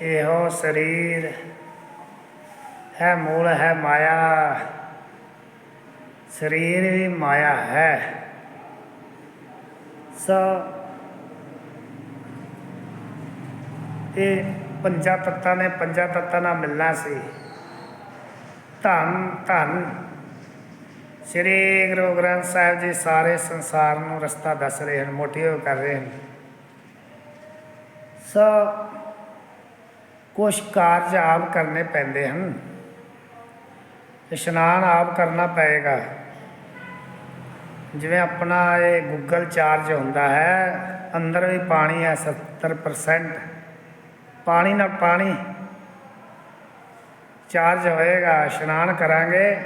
ਇਹੋ ਸਰੀਰ ਹੈ ਮੂਲ, ਹੈ ਮਾਇਆ। ਸਰੀਰ ਵੀ ਮਾਇਆ ਹੈ। ਸੋ ਇਹ ਪੰਜਾਂ ਤੱਤਾਂ ਨੇ, ਪੰਜਾਂ ਤੱਤਾਂ ਨਾਲ ਮਿਲਣਾ ਸੀ। ਧੰਨ ਧੰਨ। ਸ੍ਰੀ ਗੁਰੂ ਗ੍ਰੰਥ ਸਾਹਿਬ ਜੀ ਸਾਰੇ ਸੰਸਾਰ ਨੂੰ ਰਸਤਾ ਦੱਸ ਰਹੇ ਹਨ ਮੋਟੀਵੇਟ ਕਰ ਰਹੇ ਹਨ। ਸੋ ਕੁਛ ਕਾਰਜ ਆਪ ਕਰਨੇ ਪੈਂਦੇ ਹਨ। ਇਸ਼ਨਾਨ ਆਪ ਕਰਨਾ ਪਏਗਾ। ਜਿਵੇਂ ਆਪਣਾ ਇਹ ਗੂਗਲ ਚਾਰਜ ਹੁੰਦਾ ਹੈ, ਅੰਦਰ ਵੀ ਪਾਣੀ ਹੈ 70% ਪਾਣੀ ਨਾਲ ਪਾਣੀ ਚਾਰਜ ਹੋਏਗਾ, ਇਸ਼ਨਾਨ ਕਰਾਂਗੇ।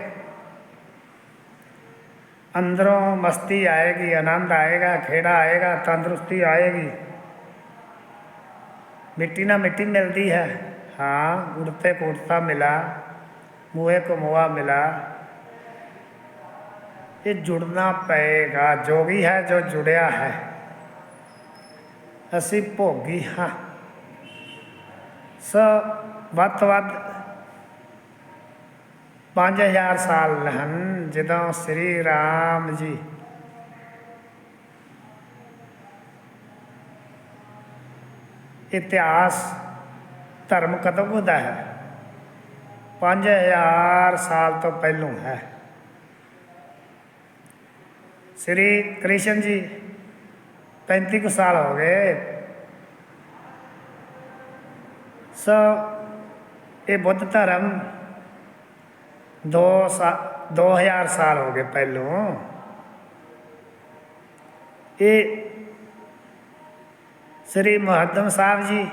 ਅੰਦਰੋਂ ਮਸਤੀ ਆਏਗੀ, ਆਨੰਦ ਆਏਗਾ, ਖੇੜਾ ਆਏਗਾ, ਤੰਦਰੁਸਤੀ ਆਏਗੀ। ਮਿੱਟੀ ਨਾਲ ਮਿੱਟੀ ਮਿਲਦੀ ਹੈ। ਹਾਂ, ਗੁੜਤੇ ਕੁੜਤਾ ਮਿਲਾ, ਮੂਹੇ ਕੋ ਮੁਆ ਮਿਲਾ। ਇਹ ਜੁੜਨਾ ਪਏਗਾ ਜੋਗੀ ਹੈ, ਜੋ ਜੁੜਿਆ ਹੈ। ਅਸੀਂ ਭੋਗੀ ਹਾਂ। ਸੋ ਵੱਧ ਤੋਂ ਵੱਧ 5000 ਸਾਲ ਹਨ, ਜਦੋਂ ਸ੍ਰੀ ਰਾਮ ਜੀ ਇਤਿਹਾਸ, ਧਰਮ ਕਦੋਂ ਦਾ ਹੈ? 5000 ਸਾਲ ਤੋਂ ਪਹਿਲੋਂ ਹੈ। ਸ੍ਰੀ ਕ੍ਰਿਸ਼ਨ ਜੀ 35 ਕੁ ਸਾਲ ਹੋ ਗਏ। ਸੋ ਇਹ ਬੁੱਧ ਧਰਮ ਦੋ ਸਾ 2000 ਸਾਲ ਹੋ ਗਏ ਪਹਿਲੋਂ। ਇਹ ਸ੍ਰੀ ਮੁਹੱਦਮ ਸਾਹਿਬ ਜੀ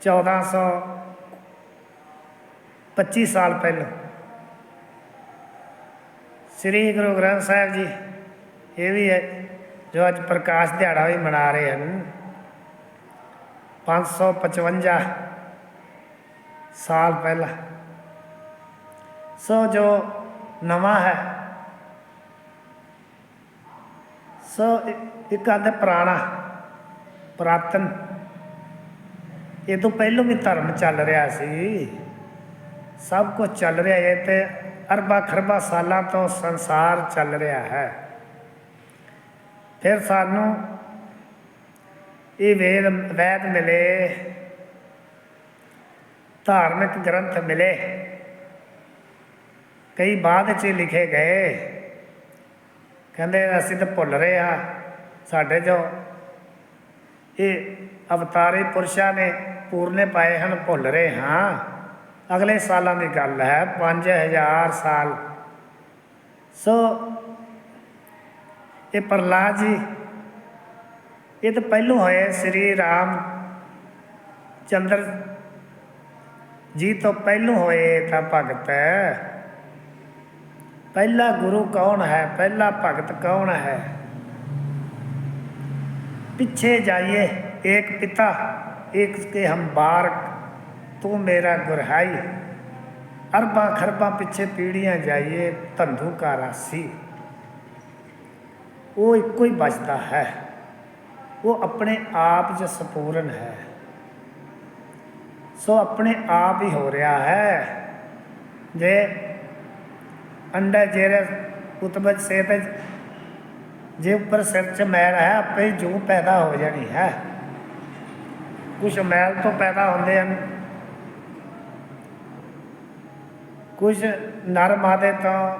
1425 ਸਾਲ ਪਹਿਲਾਂ। ਸ੍ਰੀ ਗੁਰੂ ਗ੍ਰੰਥ ਸਾਹਿਬ ਜੀ, ਇਹ ਵੀ ਹੈ, ਜੋ ਅੱਜ ਪ੍ਰਕਾਸ਼ ਦਿਹਾੜਾ ਵੀ ਮਨਾ ਰਹੇ ਹਨ। 555 ਸਾਲ ਪਹਿਲਾਂ। ਸੋ ਜੋ ਨਵਾਂ ਹੈ ਸੋ ਇੱਕ ਆਂਦੇ ਪੁਰਾਣਾ, ਪੁਰਾਤਨ। ਇਹ ਤੋਂ ਪਹਿਲਾਂ ਵੀ ਧਰਮ ਚੱਲ ਰਿਹਾ ਸੀ। ਸਭ ਕੁਝ ਚੱਲ ਰਿਹਾ ਹੈ ਤੇ ਅਰਬਾਂ ਖਰਬਾਂ ਸਾਲਾਂ ਤੋਂ ਸੰਸਾਰ ਚੱਲ ਰਿਹਾ ਹੈ। ਫਿਰ ਸਾਨੂੰ ਇਹ ਵੇਦ, ਵੈਦ ਮਿਲੇ, ਧਾਰਮਿਕ ਗ੍ਰੰਥ ਮਿਲੇ। ਕਈ ਬਾਅਦ ਚ ਲਿਖੇ ਗਏ। ਕਹਿੰਦੇ ਅਸੀਂ ਤਾਂ ਭੁੱਲ ਰਹੇ ਆ ਸਾਡੇ ਜੋ ਇਹ ਅਵਤਾਰੀ ਪੁਰਸ਼ਾਂ ਨੇ ਪੂਰਨੇ ਪਾਏ ਹਨ, ਭੁੱਲ ਰਹੇ ਹਾਂ। ਅਗਲੇ ਸਾਲਾਂ ਦੀ ਗੱਲ ਹੈ 5000 ਸਾਲ। ਸੋ ਇਹ ਪ੍ਰਹਲਾਦ ਜੀ, ਇਹ ਤਾਂ ਪਹਿਲੋਂ ਹੋਏ ਸ੍ਰੀ ਰਾਮ ਚੰਦਰ ਜੀ ਤੋਂ ਪਹਿਲੋਂ ਹੋਏ ਤਾਂ ਭਗਤ ਹੈ। ਪਹਿਲਾ ਗੁਰੂ ਕੌਣ ਹੈ? ਪਹਿਲਾ ਭਗਤ ਕੌਣ ਹੈ? ਪਿੱਛੇ ਜਾਈਏ ਇੱਕ ਪਿਤਾ ਇੱਕ ਕੇ ਹਮ ਬਾਰਕ ਤੂੰ ਮੇਰਾ ਗੁਰਹਾਈ। ਅਰਬਾਂ ਖਰਬਾਂ ਪਿੱਛੇ ਪੀੜੀਆਂ ਜਾਈਏ, ਧੰਧੂ ਕਾ ਰਾਸੀ। ਉਹ ਇੱਕੋ ਹੀ ਬਚਦਾ ਹੈ। ਉਹ ਆਪਣੇ ਆਪ 'ਚ ਸੰਪੂਰਨ ਹੈ। ਸੋ ਆਪਣੇ ਆਪ ਹੀ ਹੋ ਰਿਹਾ ਹੈ। ਜੇ ਅੰਡਾ ਜਿਹੜੇ ਉਤਬਜ ਸੇ ਜੇ ਉੱਪਰ ਸਿਰ 'ਚ ਮੈਲ ਹੈ, ਆਪੇ ਹੀ ਪੈਦਾ ਹੋ ਜਾਣੀ ਹੈ। ਕੁਝ ਮੈਲ ਤੋਂ ਪੈਦਾ ਹੁੰਦੇ ਹਨ। ਕੁਝ ਨਰ ਮਾਦੇ ਤੋਂ,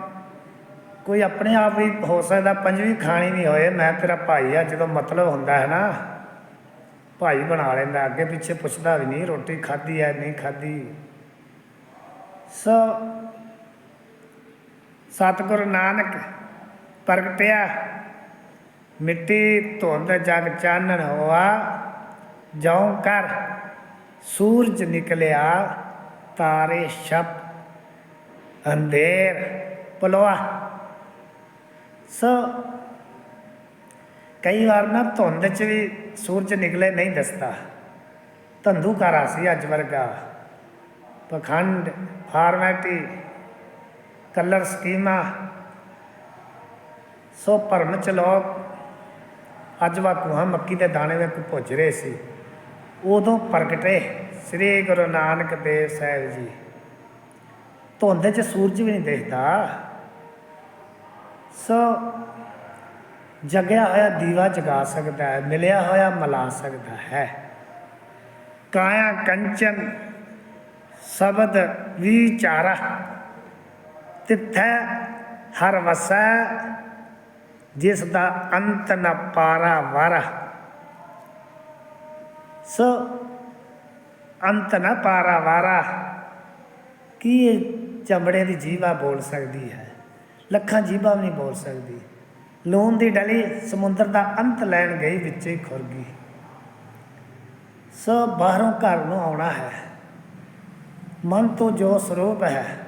ਕੋਈ ਆਪਣੇ ਆਪ ਵੀ ਹੋ ਸਕਦਾ, ਪੰਜਵੀਂ ਖਾਣੀ ਨਹੀਂ ਹੋਏ। ਮੈਂ ਤੇਰਾ ਭਾਈ ਆ, ਜਦੋਂ ਮਤਲਬ ਹੁੰਦਾ ਹੈ ਨਾ, ਭਾਈ ਬਣਾ ਲੈਂਦਾ, ਅੱਗੇ ਪਿੱਛੇ ਪੁੱਛਦਾ ਵੀ ਨਹੀਂ, ਰੋਟੀ ਖਾਧੀ ਹੈ, ਨਹੀਂ ਖਾਧੀ। ਸੋ ਸਤਿਗੁਰੂ ਨਾਨਕ ਪ੍ਰਗਟਿਆ ਮਿੱਟੀ ਧੁੰਦ ਜਗ ਚਾਨਣ ਹੋਆ। ਜਉ ਕਰ ਸੂਰਜ ਨਿਕਲਿਆ, ਤਾਰੇ ਛਪ ਅੰਧੇਰ ਪਲਵਾ ਸੋ ਕਈ ਵਾਰ ਨਾ ਧੁੰਦ 'ਚ ਵੀ ਸੂਰਜ ਨਿਕਲੇ ਨਹੀਂ ਦਿਸਦਾ। ਧੰਦੂਕਾਰਾ ਸੀ ਅੱਜ ਵਰਗਾ। ਪਖੰਡ ਫਾਰਮੈਟੀ ਕਲਰ ਸਕੀਮਾਂ, ਸੋ ਭਰਮ ਚ ਲੋਕ ਅੱਜ ਵਾਕੂਹਾਂ ਮੱਕੀ ਦੇ ਦਾਣੇ ਵਿੱਚ ਭੁੱਜ ਰਹੇ ਸੀ। ਉਦੋਂ ਪ੍ਰਗਟੇ ਸ੍ਰੀ ਗੁਰੂ ਨਾਨਕ ਦੇਵ ਸਾਹਿਬ ਜੀ। ਧੁੰਦ 'ਚ ਸੂਰਜ ਵੀ ਨਹੀਂ ਦਿਖਦਾ। ਸੋ ਜਗਿਆ ਹੋਇਆ ਦੀਵਾ ਜਗਾ ਸਕਦਾ ਹੈ, ਮਿਲਿਆ ਹੋਇਆ ਮਿਲਾ ਸਕਦਾ ਹੈ। ਕਾਇਆ ਕੰਚਨ ਸ਼ਬਦ ਵਿਚਾਰਾ ਤਿੱਥੈ ਹਰ ਵਸੈ ਜਿਸ ਦਾ ਅੰਤ ਨ ਪਾਰਾ ਵਾਰਾ। ਸੋ ਅੰਤ ਨ ਪਾਰਾ ਵਾਰਾ, ਕੀ ਇਹ ਚਮੜੇ ਦੀ ਜੀਵਾ ਬੋਲ ਸਕਦੀ ਹੈ? ਲੱਖਾਂ ਜੀਵਾਂ ਵੀ ਨਹੀਂ ਬੋਲ ਸਕਦੀ। ਲੂਣ ਦੀ ਡਲੀ ਸਮੁੰਦਰ ਦਾ ਅੰਤ ਲੈਣ ਗਈ ਵਿੱਚੇ ਹੀ ਖੁਰ ਗਈ ਸੋ ਬਾਹਰੋਂ ਘਰ ਨੂੰ ਆਉਣਾ ਹੈ। ਮਨ ਤੋਂ ਜੋ ਸਰੂਪ ਹੈ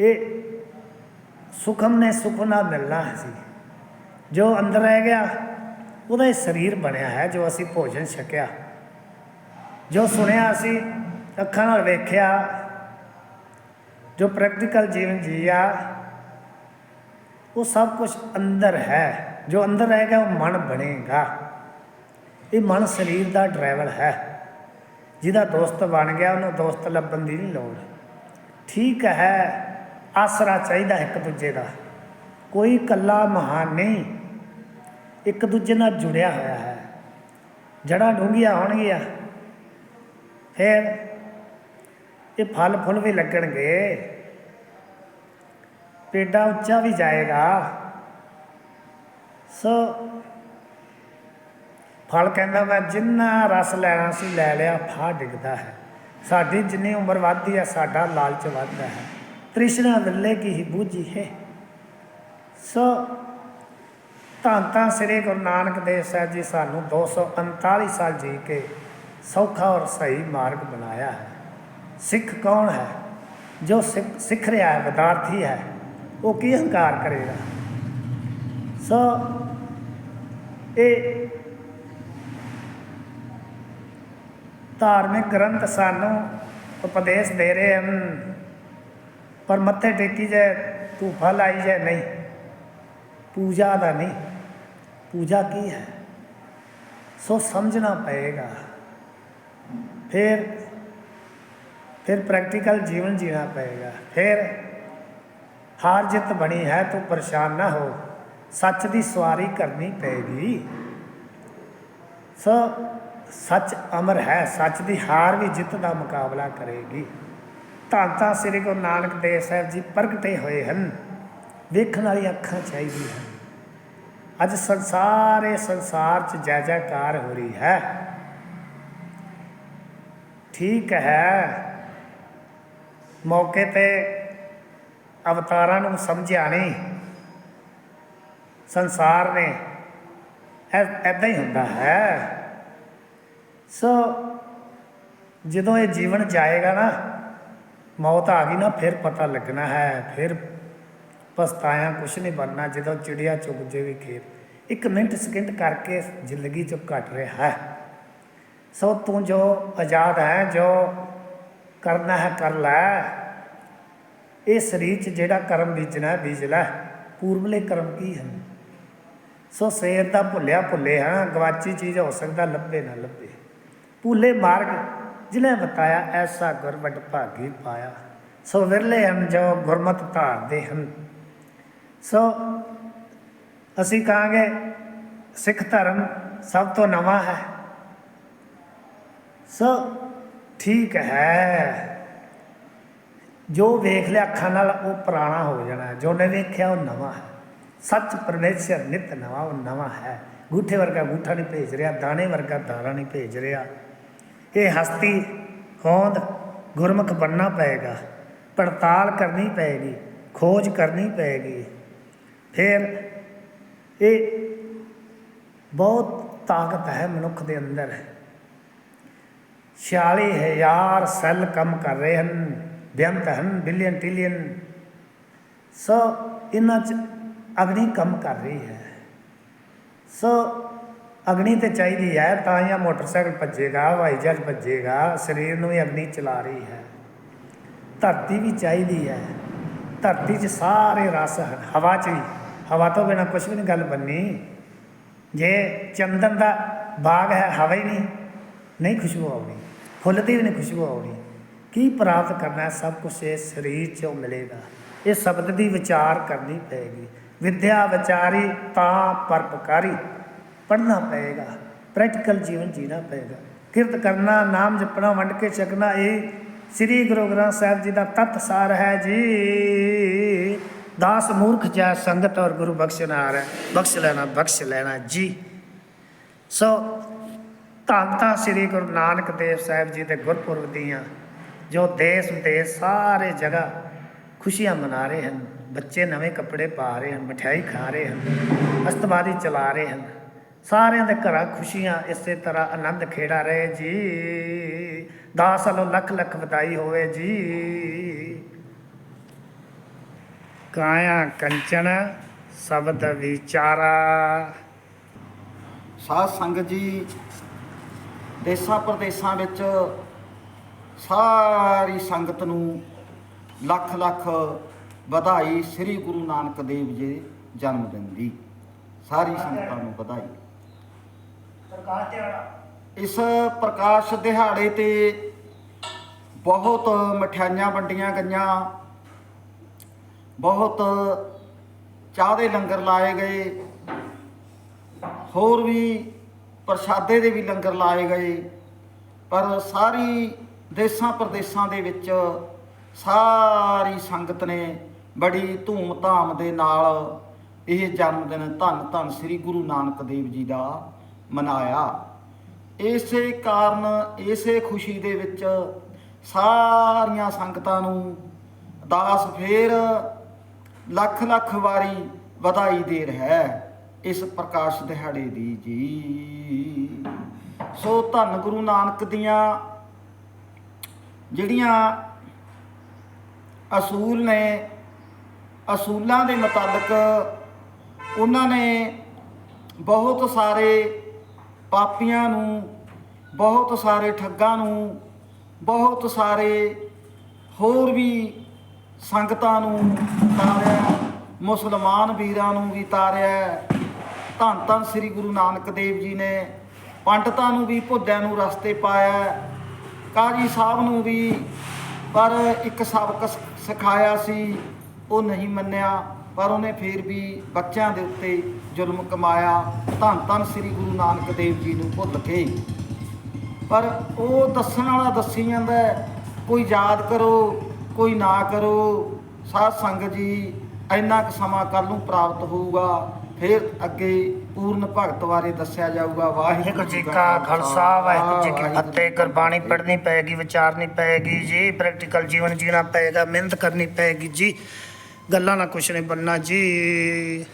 ਇਹ ਸੁਖਮ ਨੇ ਸੁਖ ਨਾਲ ਮਿਲਣਾ ਸੀ। ਜੋ ਅੰਦਰ ਰਹਿ ਗਿਆ, ਉਹਦਾ ਇਹ ਸਰੀਰ ਬਣਿਆ ਹੈ, ਜੋ ਅਸੀਂ ਭੋਜਨ ਛਕਿਆ। ਜੋ ਸੁਣਿਆ ਅਸੀਂ, ਅੱਖਾਂ ਨਾਲ ਵੇਖਿਆ, ਜੋ ਪ੍ਰੈਕਟੀਕਲ ਜੀਵਨ ਜੀਆ, ਉਹ ਸਭ ਕੁਝ ਅੰਦਰ ਹੈ। ਜੋ ਅੰਦਰ ਰਹਿ ਗਿਆ, ਉਹ ਮਨ ਬਣੇਗਾ। ਇਹ ਮਨ ਸਰੀਰ ਦਾ ਡਰਾਈਵਰ ਹੈ। ਜਿਹਦਾ ਦੋਸਤ ਬਣ ਗਿਆ, ਉਹਨੂੰ ਦੋਸਤ ਲੱਭਣ ਦੀ ਨਹੀਂ ਲੋੜ। ਠੀਕ ਹੈ ਆਸਰਾ ਚਾਹੀਦਾ ਇੱਕ ਦੂਜੇ ਦਾ। ਕੋਈ ਇਕੱਲਾ ਮਹਾਨ ਨਹੀਂ, ਇੱਕ ਦੂਜੇ ਨਾਲ ਜੁੜਿਆ ਹੋਇਆ ਹੈ। ਜੜਾਂ ਡੂੰਘੀਆਂ ਹੋਣਗੀਆਂ। ਫਿਰ ਇਹ ਫਲ ਫੁੱਲ ਵੀ ਲੱਗਣਗੇ। ਪੇਡਾ ਉੱਚਾ ਵੀ ਜਾਏਗਾ। ਸੋ ਫਲ ਕਹਿੰਦਾ, ਮੈਂ ਜਿੰਨਾ ਰਸ ਲੈਣਾ ਸੀ ਲੈ ਲਿਆ ਫਾ ਡਿੱਗਦਾ ਹੈ। ਸਾਡੀ ਜਿੰਨੀ ਉਮਰ ਵੱਧਦੀ ਹੈ, ਸਾਡਾ ਲਾਲਚ ਵੱਧਦਾ ਹੈ। ਤ੍ਰਿਸ਼ਨਾ ਵਿਰਲੇ ਕੀ ਹੀ ਬੂਝੀ ਹੈ। ਸੋ ਧੰਨ ਤਾਂ ਸ੍ਰੀ ਗੁਰੂ ਨਾਨਕ ਦੇਵ ਸਾਹਿਬ ਜੀ ਸਾਨੂੰ 239 ਸਾਲ ਜੀ ਕੇ ਸੌਖਾ ਔਰ ਸਹੀ ਮਾਰਗ ਬਣਾਇਆ ਹੈ। ਸਿੱਖ ਕੌਣ ਹੈ? ਜੋ ਸਿੱਖ ਸਿੱਖ ਰਿਹਾ ਹੈ, ਵਿਦਿਆਰਥੀ ਹੈ, ਉਹ ਕੀ ਹੰਕਾਰ ਕਰੇਗਾ? ਸੋ ਇਹ ਧਾਰਮਿਕ ਗ੍ਰੰਥ ਸਾਨੂੰ ਉਪਦੇਸ਼ ਦੇ ਰਹੇ ਹਨ। ਪਰ ਮੱਥੇ ਟੇਕੀ ਜੇ ਧੂਫਾ ਲਾਈ ਜੇ ਨਹੀਂ। ਪੂਜਾ ਦਾ ਨਹੀਂ। ਪੂਜਾ ਕੀ ਹੈ? ਸੋ ਸਮਝਣਾ ਪਏਗਾ। ਫਿਰ ਫਿਰ ਪ੍ਰੈਕਟੀਕਲ ਜੀਵਨ ਜੀਣਾ ਪਏਗਾ। ਫਿਰ, ਹਾਰ ਜਿੱਤ ਬਣੀ ਹੈ, ਤੂੰ ਪਰੇਸ਼ਾਨ ਨਾ ਹੋ। ਸੱਚ ਦੀ ਸਵਾਰੀ ਕਰਨੀ ਪਏਗੀ। ਸੋ, ਸੱਚ ਅਮਰ ਹੈ। ਸੱਚ ਦੀ ਹਾਰ ਵੀ ਜਿੱਤ ਦਾ ਮੁਕਾਬਲਾ ਕਰੇਗੀ। ਧੰਨ ਸ੍ਰੀ ਗੁਰੂ ਨਾਨਕ ਦੇਵ ਸਾਹਿਬ ਜੀ ਪ੍ਰਗਟੇ ਹੋਏ ਹਨ। ਵੇਖਣ ਵਾਲੀ ਅੱਖਾਂ ਚਾਹੀਦੀ ਹਨ ਅੱਜ ਸੰਸਾਰੇ ਸੰਸਾਰ 'ਚ ਜੈ ਜੈਕਾਰ ਹੋ ਰਹੀ ਹੈ। ਠੀਕ ਹੈ। ਮੌਕੇ ਤੇ ਅਵਤਾਰਾਂ ਨੂੰ ਸਮਝਿਆ ਨਹੀਂ ਸੰਸਾਰ ਨੇ ਐਦਾਂ ਹੀ ਹੁੰਦਾ ਹੈ। ਸੋ ਜਦੋਂ ਇਹ ਜੀਵਨ ਜਾਏਗਾ ਨਾ ਮੌਤ ਆ ਗਈ ਨਾ, ਫਿਰ ਪਤਾ ਲੱਗਣਾ ਹੈ, ਫਿਰ ਪਛਤਾਇਆ, ਕੁਛ ਨਹੀਂ ਬਣਨਾ, ਜਦੋਂ ਚਿੜੀਆ ਚੁਗ ਜੇ ਵੀ ਖੇਤ। ਇੱਕ ਮਿੰਟ ਸਕਿੰਟ ਕਰਕੇ ਜ਼ਿੰਦਗੀ ਚੋਂ ਕੱਟ ਰਿਹਾ ਹੈ। ਸੋ ਤੂੰ ਜੋ ਆਜ਼ਾਦ ਹੈ, ਜੋ ਕਰਨਾ ਹੈ, ਕਰ ਲੈ। ਇਹ ਸਰੀਰ 'ਚ ਜਿਹੜਾ ਕਰਮ ਬੀਜਣਾ ਬੀਜ ਲੈ। ਪੂਰਬਲੇ ਕਰਮ ਕੀ ਹਨ? ਸੋ ਸੇਰ ਦਾ ਭੁੱਲਿਆ ਭੁੱਲੇ ਹਾਂ, ਗਵਾਚੀ ਚੀਜ਼ ਹੋ ਸਕਦਾ, ਲੱਭੇ ਨਾ ਲੱਭੇ। ਭੁੱਲੇ ਮਾਰਗ ਜਿਨੇ ਬਤਾਇਆ ਐਸਾ ਗੁਰਬਟ ਭਾਗੀ ਪਾਇਆ। ਸੋ ਵਿਰਲੇ ਹਨ ਜੋ ਗੁਰਮਤ ਧਾਰਦੇ ਹਨ। ਸੋ ਅਸੀਂ ਕਹਾਂਗੇ, ਸਿੱਖ ਧਰਮ ਸਭ ਤੋਂ ਨਵਾਂ ਹੈ। ਸੋ ਠੀਕ ਹੈ। ਜੋ ਵੇਖ ਲਿਆ ਅੱਖਾਂ ਨਾਲ, ਉਹ ਪੁਰਾਣਾ ਹੋ ਜਾਣਾ ਜੋ ਨੇ ਵੇਖਿਆ, ਉਹ ਨਵਾਂ ਹੈ। ਸੱਚ ਪਰਮੇਸ਼ਰ ਨਿਤ ਨਵਾਂ, ਉਹ ਨਵਾਂ ਹੈ। ਗੂਠੇ ਵਰਗਾ ਗੂਠਾ ਨਹੀਂ ਭੇਜ ਰਿਹਾ, ਦਾਣੇ ਵਰਗਾ ਦਾਣਾ ਨਹੀਂ ਭੇਜ ਰਿਹਾ। ਇਹ ਹਸਤੀ ਹੋਂਦ ਗੁਰਮੁਖ ਬਣਨਾ ਪਏਗਾ, ਪੜਤਾਲ ਕਰਨੀ ਪਏਗੀ, ਖੋਜ ਕਰਨੀ ਪਏਗੀ। ਫਿਰ ਇਹ ਬਹੁਤ ਤਾਕਤ ਹੈ ਮਨੁੱਖ ਦੇ ਅੰਦਰ। 46000 ਸੈੱਲ ਕੰਮ ਕਰ ਰਹੇ ਹਨ, ਬੇਅੰਤ ਹਨ, ਬਿਲੀਅਨ, ਟ੍ਰਿਲੀਅਨ। ਸੋ ਇਹਨਾਂ ਚ ਅਗਨੀ ਕੰਮ ਕਰ ਰਹੀ ਹੈ। ਸੋ ਅਗਨੀ ਤੇ ਚਾਹੀਦੀ ਹੈ, ਤਾਂ ਹੀ ਮੋਟਰਸਾਈਕਲ ਭੱਜੇਗਾ, ਹਵਾਈ ਜਹਾਜ਼ ਭੱਜੇਗਾ, ਸਰੀਰ ਨੂੰ ਵੀ ਅਗਨੀ ਚਲਾ ਰਹੀ ਹੈ। ਧਰਤੀ ਵੀ ਚਾਹੀਦੀ ਹੈ। ਧਰਤੀ 'ਚ ਸਾਰੇ ਰਸ ਹਨ। ਹਵਾ 'ਚ ਵੀ। ਹਵਾ ਤੋਂ ਬਿਨਾ ਕੁਝ ਵੀ ਨਹੀਂ, ਗੱਲ ਬੰਨੀ। ਜੇ ਚੰਦਨ ਦਾ ਬਾਗ ਹੈ, ਹਵਾ ਹੀ ਨਹੀਂ। ਨਹੀਂ ਖੁਸ਼ਬੂ ਆਉਣੀ। ਫੁੱਲ ਦੀ ਵੀ ਨਹੀਂ ਖੁਸ਼ਬੂ ਆਉਣੀ। ਕੀ ਪ੍ਰਾਪਤ ਕਰਨਾ ਸਭ ਕੁਝ ਇਸ ਸਰੀਰ ਚੋਂ ਮਿਲੇਗਾ। ਇਹ ਸ਼ਬਦ ਦੀ ਵਿਚਾਰ ਕਰਨੀ ਪਏਗੀ। ਵਿਦਿਆ ਵਿਚਾਰੀ ਤਾਂ ਪਰਪਕਾਰੀ ਪੜ੍ਹਨਾ ਪਏਗਾ ਪ੍ਰੈਕਟੀਕਲ ਜੀਵਨ ਜੀਣਾ ਪਏਗਾ। ਕਿਰਤ ਕਰਨਾ, ਨਾਮ ਜਪਣਾ, ਵੰਡ ਕੇ ਛਕਣਾ, ਇਹ ਸ੍ਰੀ ਗੁਰੂ ਗ੍ਰੰਥ ਸਾਹਿਬ ਜੀ ਦਾ ਤਤ ਸਾਰ ਹੈ ਜੀ। ਦਾਸ ਮੂਰਖ ਜੈ ਸੰਗਤ ਔਰ ਗੁਰੂ ਬਖਸ਼ਨਾਰ ਹੈ ਬਖਸ਼ ਲੈਣਾ ਬਖਸ਼ ਲੈਣਾ ਜੀ। ਸੋ ਧੰਨ ਸ੍ਰੀ ਗੁਰੂ ਨਾਨਕ ਦੇਵ ਸਾਹਿਬ ਜੀ ਦੇ ਗੁਰਪੁਰਬ ਦੀਆਂ, ਜੋ ਦੇਸ਼ ਵਿਦੇਸ਼ ਸਾਰੇ ਜਗ੍ਹਾ ਖੁਸ਼ੀਆਂ ਮਨਾ ਰਹੇ ਹਨ। ਬੱਚੇ ਨਵੇਂ ਕੱਪੜੇ ਪਾ ਰਹੇ ਹਨ, ਮਠਿਆਈ ਖਾ ਰਹੇ ਹਨ, ਅਸਤਵਾਦੀ ਚਲਾ ਰਹੇ ਹਨ। ਸਾਰਿਆਂ ਦੇ ਘਰਾਂ ਖੁਸ਼ੀਆਂ ਇਸੇ ਤਰ੍ਹਾਂ ਆਨੰਦ ਖੇੜਾ ਰਹੇ ਜੀ। ਦਾਸ ਵੱਲੋਂ ਲੱਖ ਲੱਖ ਵਧਾਈ ਹੋਵੇ ਜੀ। ਕਾਇਆ ਕੰਚਨ ਸ਼ਬਦ ਵਿਚਾਰਾ। ਸਾਧ ਸੰਗਤ ਜੀ, ਦੇਸਾਂ ਪ੍ਰਦੇਸਾਂ ਵਿੱਚ ਸਾਰੀ ਸੰਗਤ ਨੂੰ ਲੱਖ ਲੱਖ ਵਧਾਈ ਸ੍ਰੀ ਗੁਰੂ ਨਾਨਕ ਦੇਵ ਜੀ ਜਨਮ ਦਿਨ ਦੀ। ਸਾਰੀ ਸੰਗਤਾਂ ਨੂੰ ਵਧਾਈ। ਪ੍ਰਕਾਸ਼ ਦਿਹਾੜਾ। ਇਸ ਪ੍ਰਕਾਸ਼ ਦਿਹਾੜੇ ਤੇ ਬਹੁਤ ਮਠਿਆਈਆਂ ਵੰਡੀਆਂ ਗਈਆਂ। ਬਹੁਤ ਚਾਹ ਦੇ ਲੰਗਰ ਲਾਏ ਗਏ। ਹੋਰ ਵੀ ਪ੍ਰਸ਼ਾਦੇ ਦੇ ਵੀ ਲੰਗਰ ਲਾਏ ਗਏ। ਪਰ ਸਾਰੀ ਦੇਸਾਂ ਪ੍ਰਦੇਸਾਂ ਦੇ ਵਿੱਚ ਸਾਰੀ ਸੰਗਤ ਨੇ ਬੜੀ ਧੂਮ-ਧਾਮ ਦੇ ਨਾਲ ਇਹ ਜਨਮ ਦਿਨ ਧੰਨ ਧੰਨ ਸ੍ਰੀ ਗੁਰੂ ਨਾਨਕ ਦੇਵ ਜੀ ਦਾ ਮਨਾਇਆ। ਇਸੇ ਕਾਰਨ, ਇਸੇ ਖੁਸ਼ੀ ਦੇ ਵਿੱਚ ਸਾਰੀਆਂ ਸੰਗਤਾਂ ਨੂੰ ਦਾਸ ਫੇਰ ਲੱਖ ਲੱਖ ਵਾਰੀ ਵਧਾਈ ਦੇ ਰਿਹਾ ਹੈ ਇਸ ਪ੍ਰਕਾਸ਼ ਦਿਹਾੜੇ ਦੀ ਜੀ। ਸੋ ਧੰਨ ਗੁਰੂ ਨਾਨਕ ਦੀਆਂ ਜਿਹੜੀਆਂ ਅਸੂਲ ਨੇ, ਅਸੂਲਾਂ ਦੇ ਮੁਤਾਬਕ ਉਹਨਾਂ ਨੇ ਬਹੁਤ ਸਾਰੇ ਪਾਪੀਆਂ ਨੂੰ, ਬਹੁਤ ਸਾਰੇ ਠੱਗਾਂ ਨੂੰ, ਬਹੁਤ ਸਾਰੇ ਹੋਰ ਵੀ ਸੰਗਤਾਂ ਨੂੰ ਤਾਰਿਆ, ਮੁਸਲਮਾਨ ਵੀਰਾਂ ਨੂੰ ਵੀ ਤਾਰਿਆ। ਧੰਨ ਧੰਨ ਸ੍ਰੀ ਗੁਰੂ ਨਾਨਕ ਦੇਵ ਜੀ ਨੇ ਪੰਡਤਾਂ ਨੂੰ ਵੀ ਭੁੱਦਿਆਂ ਨੂੰ ਰਸਤੇ ਪਾਇਆ। ਕਾਜੀ ਸਾਹਿਬ ਨੂੰ ਵੀ ਪਰ ਇੱਕ ਸਬਕ ਸ- ਸਿਖਾਇਆ ਸੀ, ਉਹ ਨਹੀਂ ਮੰਨਿਆ। ਪਰ ਉਹਨੇ ਫੇਰ ਵੀ ਬੱਚਿਆਂ ਦੇ ਉੱਤੇ ਜ਼ੁਲਮ ਕਮਾਇਆ ਧੰਨ ਧੰਨ ਸ੍ਰੀ ਗੁਰੂ ਨਾਨਕ ਦੇਵ ਜੀ ਨੂੰ ਭੁੱਲ ਕੇ। ਪਰ ਉਹ ਦੱਸਣ ਵਾਲਾ ਦੱਸੀ ਜਾਂਦਾ ਕੋਈ ਯਾਦ ਕਰੋ ਕੋਈ ਨਾ ਕਰੋ ਸਾਧ ਸੰਗਤ ਜੀ ਇੰਨਾ ਕੁ ਸਮਾਂ ਕੱਲ ਨੂੰ ਪ੍ਰਾਪਤ ਹੋਊਗਾ ਫਿਰ ਅੱਗੇ ਪੂਰਨ ਭਗਤ ਬਾਰੇ ਦੱਸਿਆ ਜਾਊਗਾ ਵਾਹਿਗੁਰੂ ਜੀ ਕਾ ਖਾਲਸਾ ਵਾਹਿਗੁਰੂ ਜੀ ਕੀ ਫਤਿਹ। ਗੁਰਬਾਣੀ ਪੜ੍ਹਨੀ ਪਏਗੀ ਵਿਚਾਰਨੀ ਪਏਗੀ ਜੀ ਪ੍ਰੈਕਟੀਕਲ ਜੀਵਨ ਜੀਣਾ ਪਏਗਾ ਮਿਹਨਤ ਕਰਨੀ ਪਏਗੀ ਜੀ। ਗੱਲਾਂ ਨਾਲ ਕੁਛ ਨਹੀਂ ਬਣਨਾ ਜੀ।